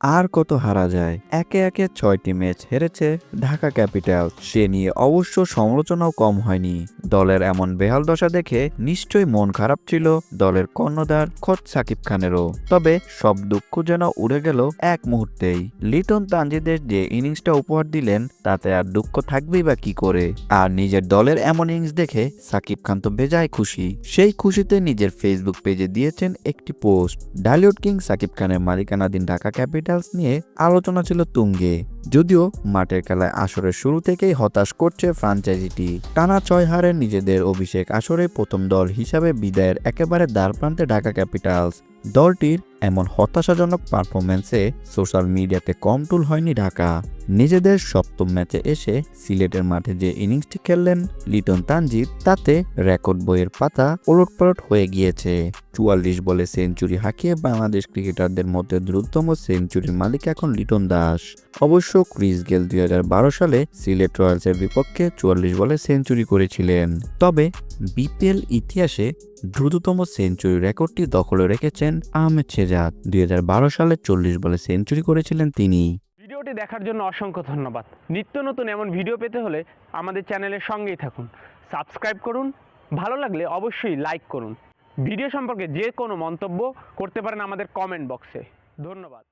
আর কত হারা যায়? একে একে ছয়টি ম্যাচ হেরেছে ঢাকা ক্যাপিটাল সে নিয়ে অবশ্য সমালোচনাও কম হয়নি। দলের এমন বেহাল দশা দেখে নিশ্চয়ই মন খারাপ ছিল দলের কর্ণধার খোদ সাকিব খানেরও। তবে সব দুঃখ যেন উড়ে গেল এক মুহূর্তেই। লিটন তানজিদের যে ইনিংসটা উপহার দিলেন, তাতে আর দুঃখ থাকবেই বা কি করে? আর নিজের দলের এমন ইনিংস দেখে সাকিব খান তো বেজায় খুশি। সেই খুশিতে নিজের ফেসবুক পেজে দিয়েছেন একটি পোস্ট। ডালিউড কিং সাকিব খানের মালিকানাধীন ঢাকা ক্যাপিটালস নিয়ে আলোচনা ছিল তুঙ্গে। যদিও মাঠের খেলায় আসরের শুরু থেকেই হতাশ করছে ফ্রাঞ্চাইজিটি টানা ছয় হারে নিজেদের অভিষেক আসরে প্রথম দল হিসাবে বিদায়ের একেবারে দ্বারপ্রান্তে ঢাকা ক্যাপিটালস। দলটির এমন হতাশাজনক পারফরম্যান্সে সোশ্যাল মিডিয়াতে কম টুল হয়নি ঢাকা। নিজেদের সপ্তম ম্যাচে এসে সিলেটের মাঠে যে ইনিংসটি খেললেন লিটন তানজিদ তাতে রেকর্ড বইয়ের পাতা ওলটপালট হয়ে গিয়েছে। চুয়াল্লিশ বলে সেঞ্চুরি হাঁকিয়ে বাংলাদেশ ক্রিকেটারদের মধ্যে দ্রুততম সেঞ্চুরির মালিক এখন লিটন দাস। অবশ্য ক্রিস গেল দুই হাজার বারো সালে সিলেট রয়্যালসের বিপক্ষে চুয়াল্লিশ বলে সেঞ্চুরি করেছিলেন। তবে বিপিএল ইতিহাসে দ্রুততম সেঞ্চুরি রেকর্ডটি দখলে রেখেছেন আহমেদ শেজাদ দুই সালে চল্লিশ বলে সেঞ্চুরি করেছিলেন তিনি। ভিডিওটি দেখার জন্য অসংখ্য ধন্যবাদ। নিত্য নতুন এমন ভিডিও পেতে হলে আমাদের চ্যানেলের সঙ্গেই থাকুন। সাবস্ক্রাইব করুন, ভালো লাগলে অবশ্যই লাইক করুন। ভিডিও সম্পর্কে যে কোনো মন্তব্য করতে পারেন আমাদের কমেন্ট বক্সে। ধন্যবাদ।